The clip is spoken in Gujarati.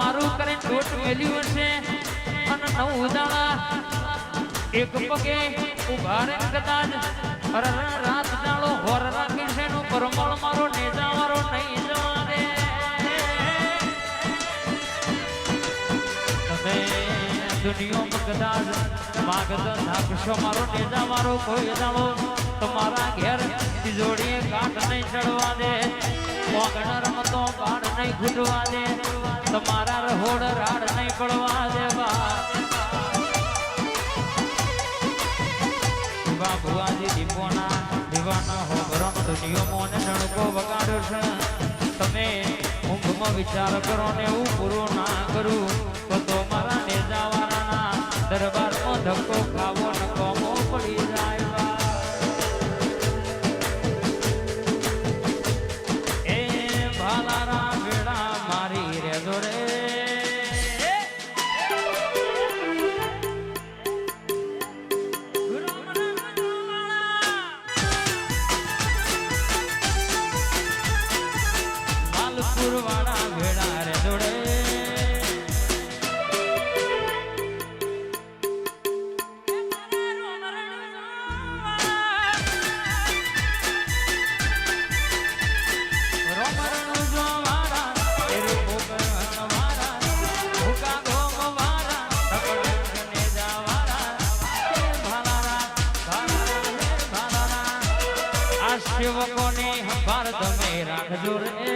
મારું કરીને ઢોટ મેલ્યું હશે. અને નવ દાણા એક પગે ઊભા રે કદાચ. રાત દાડો હોર રાખી છે નું પરમળ મારો નેજા મારો નહીં જવા દે તમે દુનિયામાં કદાચ માગત નાખશો મારો નેજા મારો કોઈ દાડો તમારા ઘેર તિજોડીએ કાટ નહીં ચડવા દે. મોગણ રમતો બાળ નહીં ખૂટવા દે. તમારા રહોડ રાડ નહીં પડવા દેવા. ભુવાજી દીપોના દીવાના હોબરમ દુનિયો મોને નણકો વગાડો છે તમે ઊંઘમાં વિચાર કરો ને એવું પૂરું ના કરું. તો તો મારા નેજાવાળાના દરબારમાં ધક્કો ખાવો મારી સેવકોની સંભાળ તમે રાખજો રે.